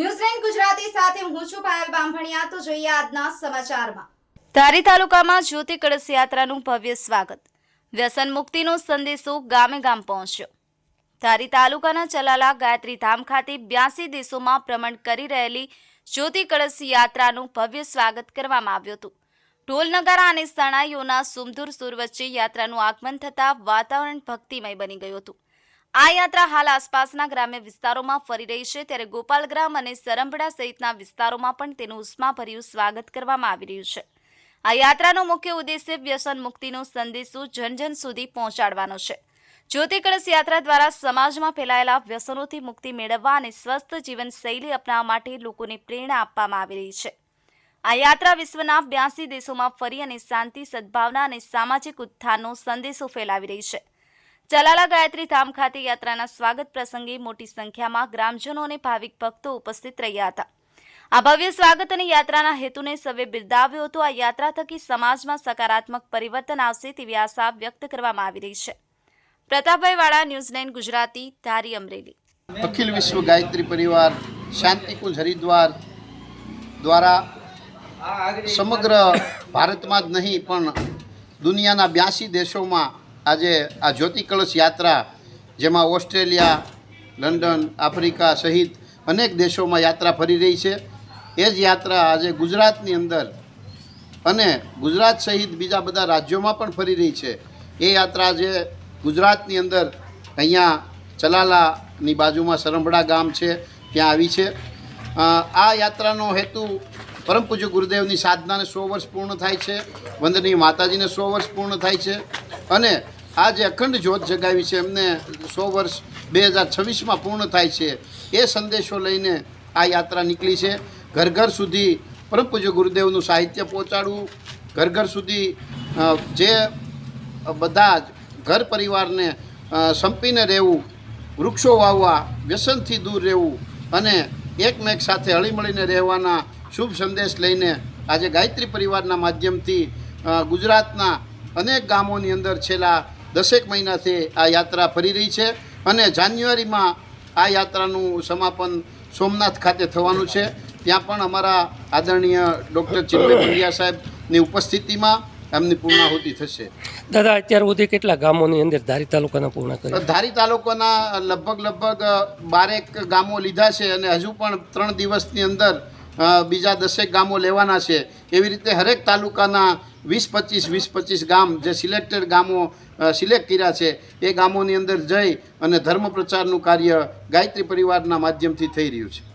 ન્યૂઝલેન્ડ ગુજરાતી સાથે હું છું પાયલ બામભણિયા તો જોઈએ આજના સમાચારમાં. ધારી તાલુકામાં જ્યોતિ કળશ યાત્રાનું ભવ્ય સ્વાગત. વ્યસન મુક્તિનો સંદેશો ગામે ગામ પહોંચ્યો. ધારી તાલુકાના ચલાલા ગાયત્રી ધામ ખાતે બ્યાસી દેશોમાં ભ્રમણ કરી રહેલી જ્યોતિ કળશ યાત્રાનું ભવ્ય સ્વાગત કરવામાં આવ્યું હતું. ઢોલ અને સણાઈઓના સુમધુર સુર વચ્ચે યાત્રાનું આગમન થતાં વાતાવરણ ભક્તિમય બની ગયું હતું. આ યાત્રા હાલ આસપાસના ગ્રામ્ય વિસ્તારોમાં ફરી રહી છે. ત્યારે ગોપાલગ્રામ અને સરંભડા સહિતના વિસ્તારોમાં પણ તેનું ઉષ્માભર્યું સ્વાગત કરવામાં આવી રહ્યું છે. આ યાત્રાનો મુખ્ય ઉદ્દેશ્ય વ્યસન મુક્તિનો સંદેશો જન જન સુધી પહોંચાડવાનો છે. જ્યોતિ કળશ યાત્રા દ્વારા સમાજમાં ફેલાયેલા વ્યસનોથી મુક્તિ મેળવવા અને સ્વસ્થ જીવનશૈલી અપનાવવા માટે લોકોને પ્રેરણા આપવામાં આવી રહી છે. આ યાત્રા વિશ્વના બ્યાસી દેશોમાં ફરી અને શાંતિ સદભાવના અને સામાજિક ઉત્થાનનો સંદેશો ફેલાવી રહી છે. ચલાલા ગાયત્રી ધામ ખાતે યાત્રાના સ્વાગત પ્રસંગે મોટી સંખ્યામાં ગ્રામજનો અને ભાવિક ભક્તો ઉપસ્થિત રહ્યા હતા. આ ભવ્ય સ્વાગત અને યાત્રાના હેતુને સવે બિરદાવ્યો હતો. આ યાત્રા થકી સમાજમાં સકારાત્મક પરિવર્તન આવશે તેવી આશા વ્યક્ત કરવામાં આવી રહી છે. પ્રતાપભાઈ વાળા ન્યૂઝલેન્ડ ગુજરાતી, ધારી અમરેલી. અખિલ વિશ્વ ગાયત્રી પરિવાર, શાંતિકુંજ હરિદ્વાર દ્વારા સમગ્ર ભારતમાં જ નહીં, પણ દુનિયાના બ્યાસી દેશોમાં આજે આ જ્યોતિ કળશ યાત્રા, જેમાં ઓસ્ટ્રેલિયા, લંડન, આફ્રિકા સહિત અનેક દેશોમાં યાત્રા ફરી રહી છે. એ જ યાત્રા આજે ગુજરાતની અંદર અને ગુજરાત સહિત બીજા બધા રાજ્યોમાં પણ ફરી રહી છે. એ યાત્રા આજે ગુજરાતની અંદર અહીંયા ચલાલાની બાજુમાં સરંભડા ગામ છે, ત્યાં આવી છે. આ યાત્રાનો હેતુ પરમ પૂજ્ય ગુરુદેવની સાધનાને સો વર્ષ પૂર્ણ થાય છે, વંદનીય માતાજીને સો વર્ષ પૂર્ણ થાય છે અને આ જે અખંડ જ્યોત જગાવી છે. એમને સો વર્ષ, બે હજાર છવ્વીસમાં પૂર્ણ થાય છે. એ સંદેશો લઈને આ યાત્રા નીકળી છે. ઘર ઘર સુધી પરમ પૂજ્ય ગુરુદેવનું સાહિત્ય પહોંચાડવું. ઘર ઘર સુધી જે બધા જ ઘર પરિવારને સંપીને રહેવું, વૃક્ષો વાવવા, વ્યસનથી દૂર રહેવું અને એકમેક સાથે હળીમળીને રહેવાના શુભ સંદેશ લઈને આજે ગાયત્રી પરિવારના માધ્યમથી ગુજરાતના અનેક ગામોની અંદર છેલ્લા દસેક મહિનાથી આ યાત્રા ફરી રહી છે અને જાન્યુઆરીમાં આ યાત્રાનું સમાપન સોમનાથ ખાતે થવાનું છે. ત્યાં પણ અમારા આદરણીય ડૉક્ટર ચિન્મય પંડ્યા સાહેબની ઉપસ્થિતિમાં એમની પૂર્ણાહુતિ થશે. દાદા અત્યાર સુધી કેટલા ગામોની અંદર ધારી તાલુકાના પૂર્ણ કર્યા? ધારી તાલુકાના લગભગ લગભગ બારેક ગામો લીધા છે અને હજુ પણ ત્રણ દિવસની અંદર બીજા દસેક ગામો લેવાના છે. એવી રીતે હરેક તાલુકાના વીસ પચીસ વીસ પચીસ ગામ જે સિલેક્ટેડ ગામો સિલેક્ટ કર્યા છે, એ ગામોની અંદર જઈ અને ધર્મ પ્રચારનું કાર્ય ગાયત્રી પરિવારના માધ્યમથી થઈ રહ્યું છે.